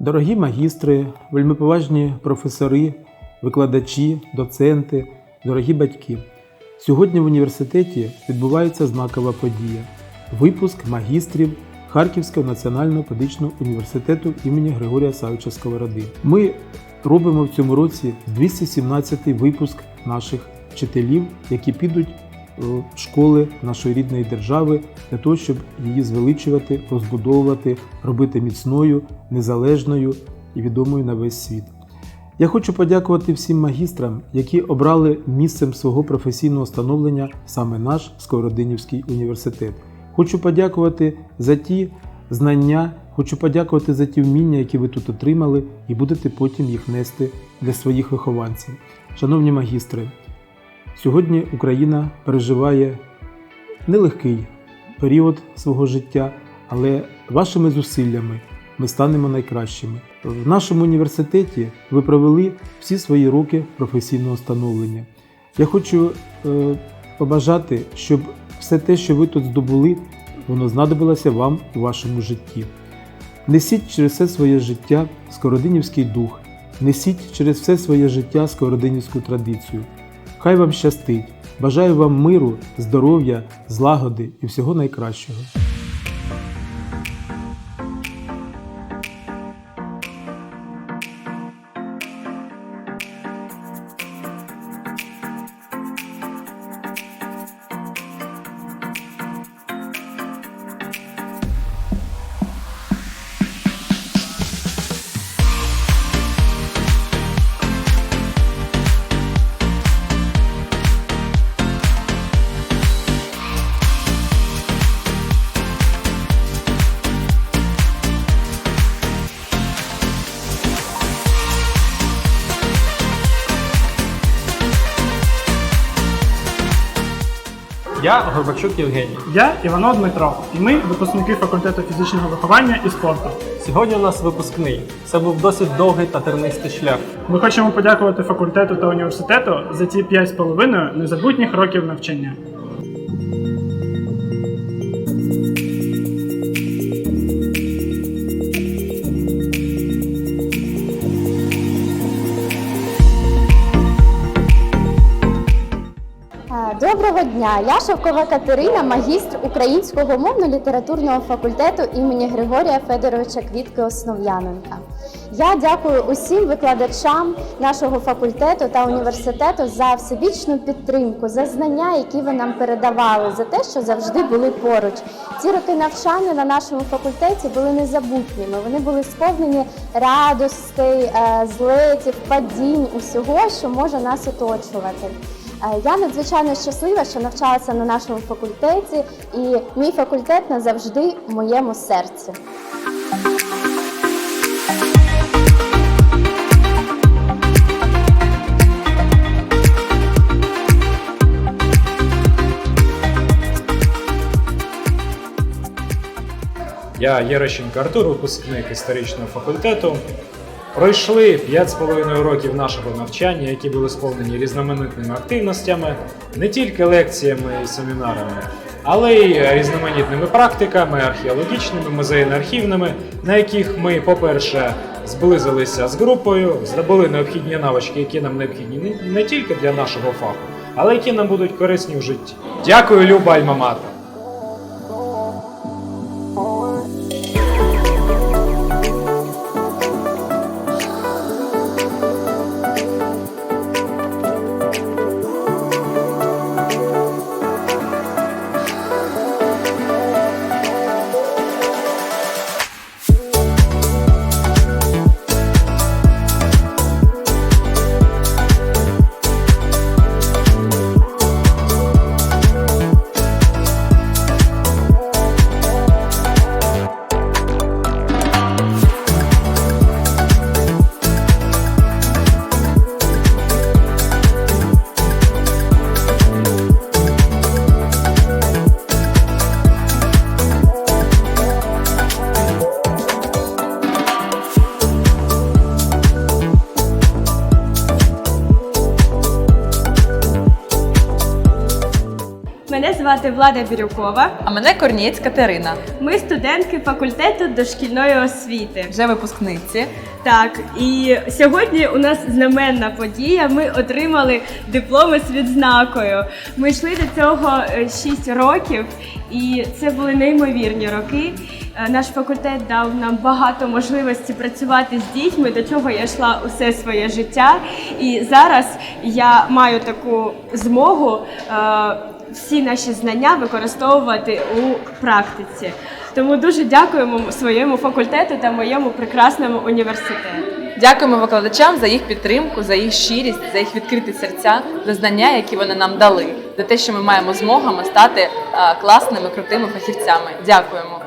Дорогі магістри, вельмиповажні професори, викладачі, доценти, дорогі батьки. Сьогодні в університеті відбувається знакова подія випуск магістрів Харківського національного педагогічного університету імені Григорія Савича Сковороди. Ми робимо в цьому році 217-й випуск наших вчителів, які підуть школи нашої рідної держави для того, щоб її звеличувати, розбудовувати, робити міцною, незалежною і відомою на весь світ. Я хочу подякувати всім магістрам, які обрали місцем свого професійного становлення саме наш Сковородинівський університет. Хочу подякувати за ті знання, хочу подякувати за ті вміння, які ви тут отримали, і будете потім їх нести для своїх вихованців. Шановні магістри, сьогодні Україна переживає нелегкий період свого життя, але вашими зусиллями ми станемо найкращими. В нашому університеті ви провели всі свої роки професійного становлення. Я хочу е, побажати, щоб все те, що ви тут здобули, воно знадобилося вам у вашому житті. Несіть через все своє життя скородинівський дух, несіть через все своє життя скородинівську традицію. Хай вам щастить! Бажаю вам миру, здоров'я, злагоди і всього найкращого. Я Горбачук Євгеній. Я Іванов Дмитро, і ми випускники факультету фізичного виховання і спорту. Сьогодні у нас випускний. Це був досить довгий та тернистий шлях. Ми хочемо подякувати факультету та університету за ці 5,5 незабутніх років навчання. Доброго дня! Я Шовкова Катерина, магістр Українського мовно-літературного факультету імені Григорія Федоровича Квітки Основ'яненка. Я дякую усім викладачам нашого факультету та університету за всебічну підтримку, за знання, які ви нам передавали, за те, що завжди були поруч. Ці роки навчання на нашому факультеті були незабутніми. Вони були сповнені радостей, е, злетів, падінь, усього, що може нас оточувати. Е, Я надзвичайно щаслива, що навчалася на нашому факультеті, і мій факультет назавжди в моєму серці. Я Єрещенко Артур, випускник історичного факультету. Пройшли 5,5 років нашого навчання, які були сповнені різноманітними активностями, не тільки лекціями і семінарами, але й різноманітними практиками, археологічними, музейно-архівними, на яких ми, по-перше, зблизилися з групою, здобули необхідні навички, які нам необхідні не- тільки для нашого фаху, але які нам будуть корисні в житті. Дякую, Люба Альма-Матер! Звати Влада Бірюкова. А мене Корнієць Катерина, Ми студентки факультету дошкільної освіти. вже випускниці. Так, і сьогодні у нас знаменна подія. Ми отримали дипломи з відзнакою. Ми йшли до цього 6 років, і це були неймовірні роки. Е, Наш факультет дав нам багато можливостей працювати з дітьми, до чого я йшла усе своє життя. І зараз я маю таку змогу е, всі наші знання використовувати у практиці. Тому дуже дякуємо своєму факультету та моєму прекрасному університету. Дякуємо викладачам за їх підтримку, за їх щирість, за їх відкриті серця, за знання, які вони нам дали, за те, що ми маємо змогами стати е, класними, крутими фахівцями. Дякуємо.